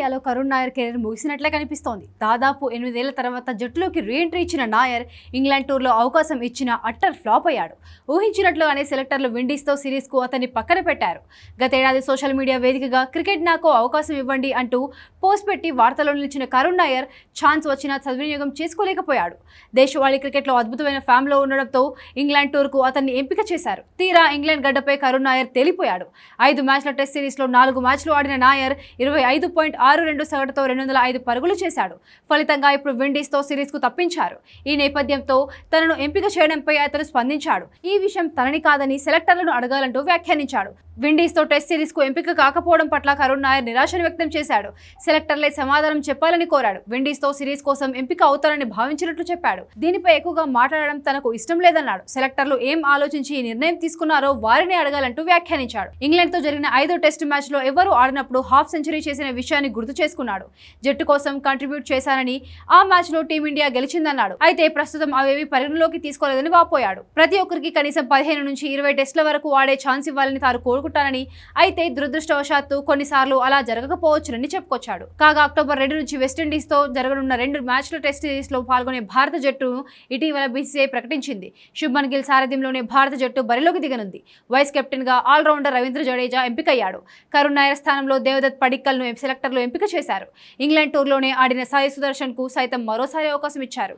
ఇండియాలో కరుణ్ నాయర్ కెరీర్ ముగిసినట్లే కనిపిస్తోంది. దాదాపు ఎనిమిదేళ్ళ తర్వాత జట్టులోకి రీఎంట్రీ ఇచ్చిన నాయర్ ఇంగ్లాండ్ టూర్లో అవకాశం ఇచ్చిన అట్టర్ ఫ్లాప్ అయ్యాడు. ఊహించినట్లుగానే సెలెక్టర్లు విండీస్తో సిరీస్కు అతన్ని పక్కన పెట్టారు. గతేడాది సోషల్ మీడియా వేదికగా క్రికెట్ నాకు అవకాశం ఇవ్వండి అంటూ పోస్ట్ పెట్టి వార్తల్లో నిలిచిన కరుణ్ నాయర్ ఛాన్స్ వచ్చినా సద్వినియోగం చేసుకోలేకపోయాడు. దేశవాళీ క్రికెట్లో అద్భుతమైన ఫామ్లో ఉండడంతో ఇంగ్లాండ్ టూర్కు అతన్ని ఎంపిక చేశారు. తీరా ఇంగ్లాండ్ గడ్డపై కరుణ్ నాయర్ తేలిపోయాడు. ఐదు మ్యాచ్ల టెస్ట్ సిరీస్లో నాలుగు మ్యాచ్లు ఆడిన నాయర్ ఇరవై ఐదు పాయింట్ ఆరు రెండు సగటుతో రెండు వందల ఐదు పరుగులు చేశాడు. ఫలితంగా ఇప్పుడు విండీస్తో సిరీస్కు తప్పించారు. ఈ నేపథ్యంతో తనను ఎంపిక చేయడంపై అతను స్పందించాడు. ఈ విషయం తనని కాదని సెలెక్టర్లను అడగాలంటూ వ్యాఖ్యానించాడు. విండీస్తో టెస్ట్ సిరీస్కు ఎంపిక కాకపోవడం పట్ల కరుణ్ నాయర్ నిరాశను వ్యక్తం చేశాడు. సెలెక్టర్లే సమాధానం చెప్పాలని కోరాడు. విండీస్తో సిరీస్ కోసం ఎంపిక అవుతారని భావించినట్లు చెప్పాడు. దీనిపై ఎక్కువగా మాట్లాడడం తనకు ఇష్టం లేదన్నాడు. సెలెక్టర్లు ఏం ఆలోచించి ఈ నిర్ణయం తీసుకున్నారో వారిని అడగాలంటూ వ్యాఖ్యానించాడు. ఇంగ్లాండ్తో జరిగిన ఐదో టెస్ట్ మ్యాచ్లో ఎవరు ఆడినప్పుడు హాఫ్ సెంచరీ చేసిన విషయాన్ని గుర్తు చేసుకున్నాడు. జట్టు కోసం కంట్రిబ్యూట్ చేశానని ఆ మ్యాచ్లో టీమిండియా గెలిచిందన్నాడు. అయితే ప్రస్తుతం అవేవి పరిగణలోకి తీసుకోలేదని వాపోయాడు. ప్రతి ఒక్కరికి కనీసం పదిహేను నుంచి ఇరవై టెస్టుల వరకు ఆడే ఛాన్స్ ఇవ్వాలని తాను కోరుకుంటానని అయితే దురదృష్టవశాత్తు కొన్నిసార్లు అలా జరగకపోవచ్చునని చెప్పుకొచ్చాడు. కాగా అక్టోబర్ రెండు నుంచి వెస్టిండీస్తో జరగనున్న రెండు మ్యాచ్ల టెస్ట్ సిరీస్లో పాల్గొనే భారత జట్టును ఇటీవల బీసీసీఐ ప్రకటించింది. శుభ్మన్ గిల్ సారథ్యంలోనే భారత జట్టు బరిలోకి దిగనుంది. వైస్ కెప్టెన్గా ఆల్రౌండర్ రవీంద్ర జడేజా ఎంపికయ్యాడు. కరుణ్ నాయర్ స్థానంలో దేవదత్ పడిక్కల్ను ను సెలెక్టర్లు ఎంపిక చేశారు. ఇంగ్లాండ్ టూర్లోనే ఆడిన సాయి సుదర్శన్కు సైతం మరోసారి అవకాశం ఇచ్చారు.